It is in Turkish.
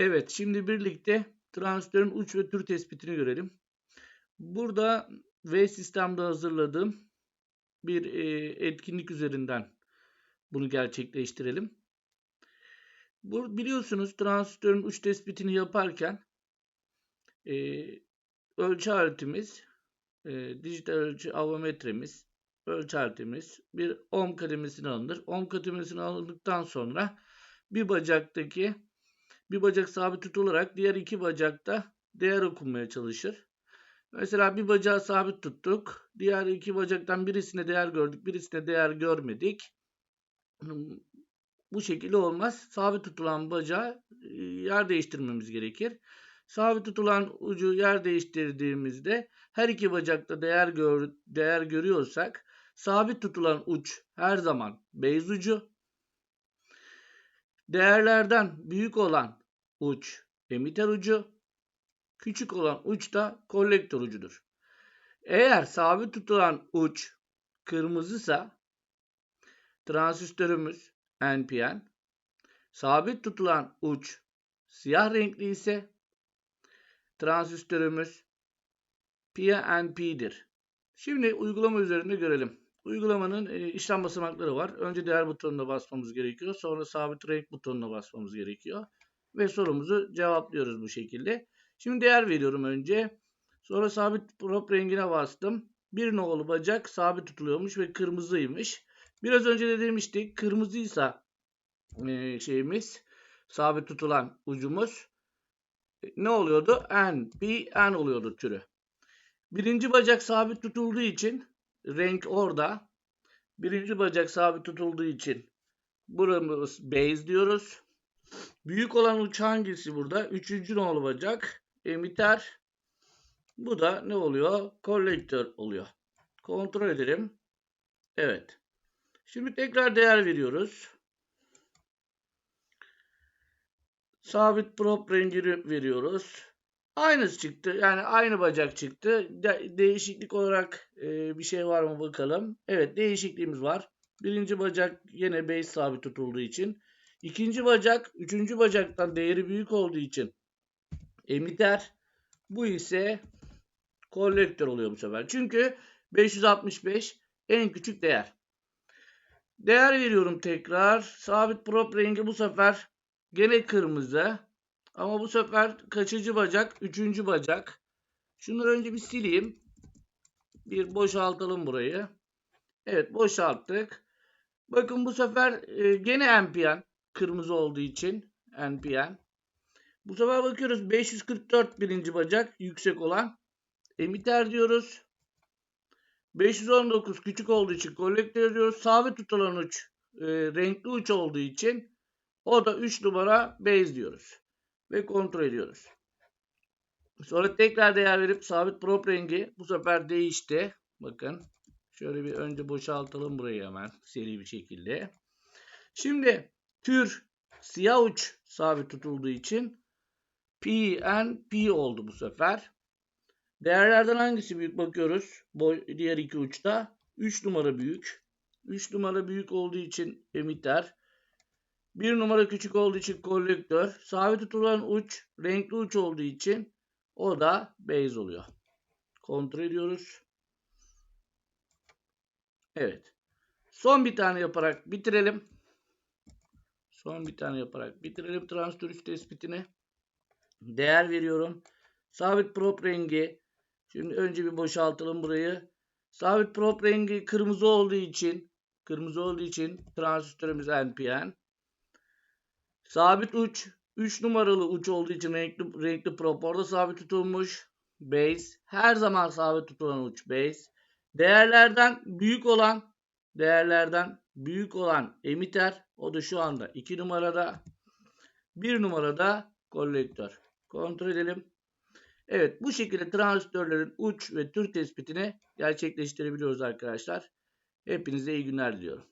Evet, şimdi birlikte transistörün uç ve tür tespitini görelim. Burada V sistemde hazırladığım bir e, etkinlik üzerinden bunu gerçekleştirelim. Bu, biliyorsunuz transistörün uç tespitini yaparken e, ölçü aletimiz, e, dijital ölçü avometremiz, ölçü aletimiz bir ohm kademesine alınır. Ohm kademesine alındıktan sonra bir bacaktaki bir bacak sabit tutularak diğer iki bacakta değer okunmaya çalışır. Mesela bir bacağı sabit tuttuk. Diğer iki bacaktan birisine değer gördük, birisine değer görmedik. Bu şekilde olmaz. Sabit tutulan bacağı e, yer değiştirmemiz gerekir. Sabit tutulan ucu yer değiştirdiğimizde her iki bacakta değer gör, değer görüyorsak sabit tutulan uç her zaman beyz ucu. Değerlerden büyük olan uç emitter ucu, küçük olan uç da kolektör ucudur. Eğer sabit tutulan uç kırmızısa transistörümüz NPN, sabit tutulan uç siyah renkli ise transistörümüz PNP'dir. Şimdi uygulama üzerinde görelim. Uygulamanın e, işlem basamakları var. Önce değer butonuna basmamız gerekiyor. Sonra sabit renk butonuna basmamız gerekiyor ve sorumuzu cevaplıyoruz bu şekilde. Şimdi değer veriyorum önce. Sonra sabit prop rengine bastım. Bir nolu bacak sabit tutuluyormuş ve kırmızıymış. Biraz önce de demiştik kırmızıysa e, şeyimiz sabit tutulan ucumuz e, ne oluyordu? N, P, N oluyordu türü. Birinci bacak sabit tutulduğu için renk orada. Birinci bacak sabit tutulduğu için buramız base diyoruz. Büyük olan uç hangisi burada? Üçüncü ne olacak? Emitter. Bu da ne oluyor? Kolektör oluyor. Kontrol edelim. Evet. Şimdi tekrar değer veriyoruz. Sabit prop rengini veriyoruz. Aynısı çıktı. Yani aynı bacak çıktı. De değişiklik olarak e, bir şey var mı bakalım. Evet değişikliğimiz var. Birinci bacak yine base sabit tutulduğu için. İkinci bacak, üçüncü bacaktan değeri büyük olduğu için emitter. Bu ise kolektör oluyor bu sefer. Çünkü 565 en küçük değer. Değer veriyorum tekrar. Sabit prop rengi bu sefer gene kırmızı. Ama bu sefer kaçıncı bacak? Üçüncü bacak. Şunları önce bir sileyim. Bir boşaltalım burayı. Evet boşalttık. Bakın bu sefer e, gene NPN. Kırmızı olduğu için NPN. Bu sefer bakıyoruz 544 birinci bacak yüksek olan emitter diyoruz. 519 küçük olduğu için kolektör diyoruz. Sabit tutulan uç e, renkli uç olduğu için o da 3 numara base diyoruz. Ve kontrol ediyoruz. Sonra tekrar değer verip sabit prop rengi bu sefer değişti. Bakın şöyle bir önce boşaltalım burayı hemen seri bir şekilde. Şimdi tür siyah uç sabit tutulduğu için P N P oldu bu sefer. Değerlerden hangisi büyük bakıyoruz. Boy, diğer iki uçta. 3 numara büyük. 3 numara büyük olduğu için emitter. 1 numara küçük olduğu için kolektör. Sabit tutulan uç renkli uç olduğu için o da base oluyor. Kontrol ediyoruz. Evet. Son bir tane yaparak bitirelim. Son bir tane yaparak bitirelim transistör üst tespitini. Değer veriyorum. Sabit prop rengi. Şimdi önce bir boşaltalım burayı. Sabit prop rengi kırmızı olduğu için kırmızı olduğu için transistörümüz NPN. Sabit uç 3 numaralı uç olduğu için renkli, renkli prop orada sabit tutulmuş. Base her zaman sabit tutulan uç base. Değerlerden büyük olan değerlerden büyük olan emitter o da şu anda 2 numarada. 1 numarada kolektör. Kontrol edelim. Evet bu şekilde transistörlerin uç ve tür tespitini gerçekleştirebiliyoruz arkadaşlar. Hepinize iyi günler diliyorum.